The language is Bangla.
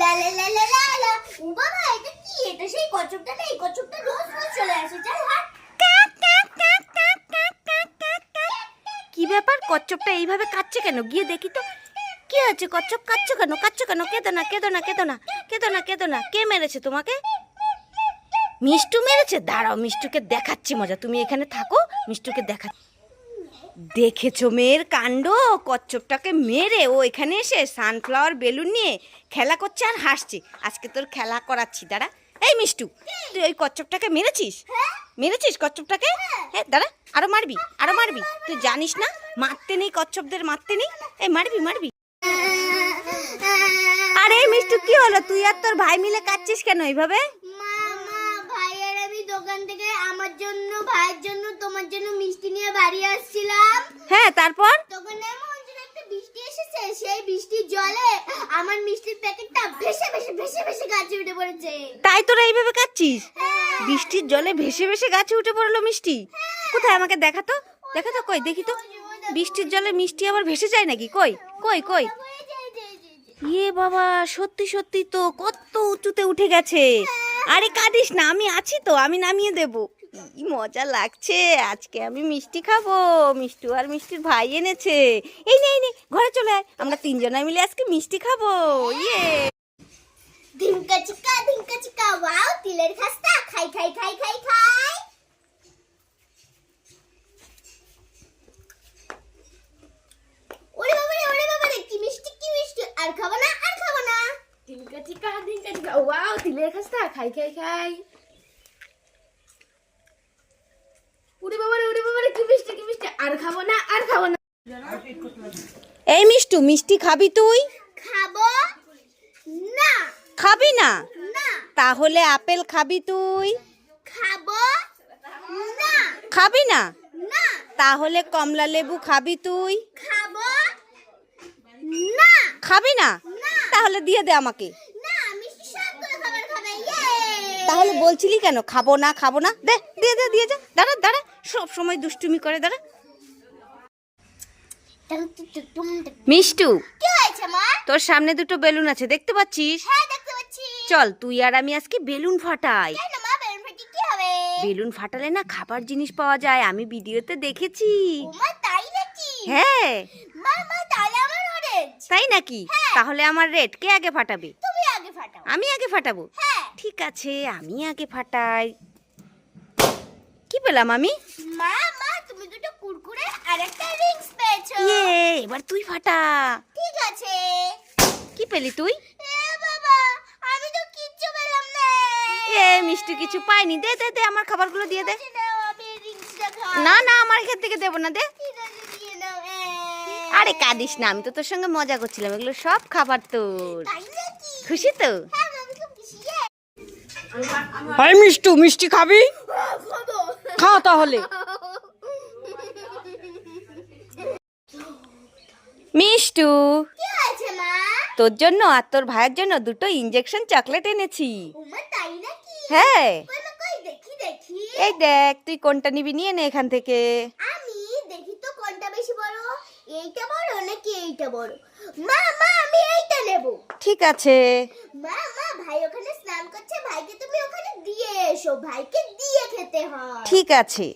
লা লা লা লা লা লা। ও বাবা, এটা কি? এটা সেই কচ্ছপটা না এই কচ্ছপটা রোজ রোজ চলে আসে চল হাট কি ব্যাপার? কচ্ছপটা এইভাবে কাচ্ছে কেন? গিয়ে দেখি তো। কি হয়েছে কচ্ছপ কাচ্ছ কেন? কাচ্ছ কেন? কেঁদো না কেঁদো না কেঁদো না কেঁদো না কেঁদো না। কে মেরেছে তোমাকে? মিষ্টু মেরেছে? দাঁড়াও, মিষ্টুকে দেখাচ্ছি মজা। তুমি এখানে থাকো, মিষ্টুকে দেখা দেখেছ মেয়ের কাণ্ড? কচ্ছপটাকে মেরে ও এখানে এসে সানফ্লাওয়ার বেলুন নিয়ে খেলা করছে আর হাসছে। আজকে তোর খেলা করাচ্ছি, দাঁড়া। এই মিষ্টু, তুই ওই কচ্ছপটাকে মেরেছিস? মেরেছিস কচ্ছপটাকে? হ্যাঁ দাঁড়া, আরও মারবি আরও মারবি। তুই জানিস না, মারতে নেই, কচ্ছপদের মারতে নেই। এই, মারবি মারবি। আরে, মিষ্টু, কি হলো? তুই আর তোর ভাই মিলে কাচ্ছিস কেন এইভাবে? মা মা, ভাইয়ের আমি দোকান থেকে আমার জন্য, ভাইয়ের জন্য তোমার জন্য মিষ্টি নিয়ে বাড়ি আসছিলাম। হ্যাঁ তারপর? তখন এমন একটা বৃষ্টি এসেছে সেই বৃষ্টির জলে আমার মিষ্টির প্যাকেটটা ভেসে ভেসে ভেসে ভেসে গাছে উঠে পড়েছে। তাই তোরা এইভাবে কাচ্ছিস হ্যাঁ। বৃষ্টির জলে ভেসে ভেসে গাছে উঠে পড়ল মিষ্টি? কোথায় আমাকে দেখাতো দেখাতো কই? দেখি তো। বৃষ্টির জলে মিষ্টি আবার ভেসে যায় নাকি? কই? কই কই। ইয়ে বাবা সত্যি সত্যি তো কত উঁচুতে উঠে গেছে। আরে কাঁদিস না, আমি আছি তো, আমি নামিয়ে দেব। কি মজা লাগছে, আজকে আমি মিষ্টি খাব, মিষ্টু আর মিষ্টির ভাই এনেছে। এই নে এই নে, ঘরে চলে আয়, আমরা তিনজনে মিলে আজকে মিষ্টি খাব ইয়ে। ধিমকা চিকা ধিমকা চিকা, ওয়াও, তিলের খাস্তা, খাই খাই খাই খাই খাই ওরে বাবারে ওরে বাবারে কি মিষ্টি কি মিষ্টি আর খাব না আর খাব না ধিঙ্কা চিকা ধিঙ্কা চিকা তিলের খাস্তা খাই খাই খাই। উড়ি বাবারে উড়ি বাবারে কি মিষ্টি কি মিষ্টি। আর খাব না আর খাব না। এই মিষ্টু মিষ্টি খাবি তুই? খাব না। খাবি না? না। তাহলে আপেল খাবি তুই। খাব না। খাবি না? না। তাহলে কমলা লেবু খাবি তুই। খাব না। খাবি না? না। তাহলে দিয়ে দে আমাকে না মিষ্টি সবগুলো খাবার খাবে ইয়ে তাহলে বলছিলি কেন? খাব না খাব না? দে দিয়ে দে দিয়ে যা। দাঁড়া দাঁড়া। সব সময় দুষ্টুমি করে দাঁড়া। মিষ্টু তোর সামনে দুটো বেলুন আছে দেখতে পাচ্ছিস? হ্যাঁ চল তুই আর আমি আজকে বেলুন ফাটাই। বেলুন ফাটালে না খাবার জিনিস পাওয়া যায় আমি ভিডিওতে দেখেছি। তাই নাকি? হ্যাঁ। তাহলে আমার অরেঞ্জ তাই নাকি? তাহলে আমার রেড কে আগে ফাটাবে? আমি আগে ফাটাবো। হ্যাঁ ঠিক আছে আমি আগে ফাটাই। কি পেলাম আমি মা মা তুমি দুটো কুরকুরে আর একটা রিংস পেয়েছ। ইয়ে এবার তুই ফাটা। ঠিক আছে। কি পেলি তুই? এ বাবা আমি তো কিচ্ছু পেলাম না। এ মিষ্টি কিছু পাইনি। দে দে দে আমার খাবারগুলো দিয়ে দে। খাই না না আমার এখান থেকে দেবো না দে। আরে কাঁদিস না আমি তো তোর সঙ্গে মজা করছিলাম এগুলো সব খাবার তোর। খুশি তো হ্যাঁ আমি খুব খুশি ইয়ে। হাই মিষ্টু মিষ্টি খাবি? খা তাহলে। মিষ্টু তোর জন্য আর তোর ভাইয়ের জন্য দুটো ইঞ্জেকশন চকলেট এনেছি। হ্যাঁ। এই দেখ তুই কোনটা নিবি নিয়ে নে এখান থেকে। আমি? দেখি তো কোনটা বেশি বড়। এইটা বড় নাকি এইটা বড়? মা মা আমি এইটা নেব। ঠিক আছে মা মা ভাই ওখানে স্নান করছে ভাইকে তুমি ওখানে দিয়ে এসো ভাইকে দিয়ে খেতে হয়। ঠিক আছে।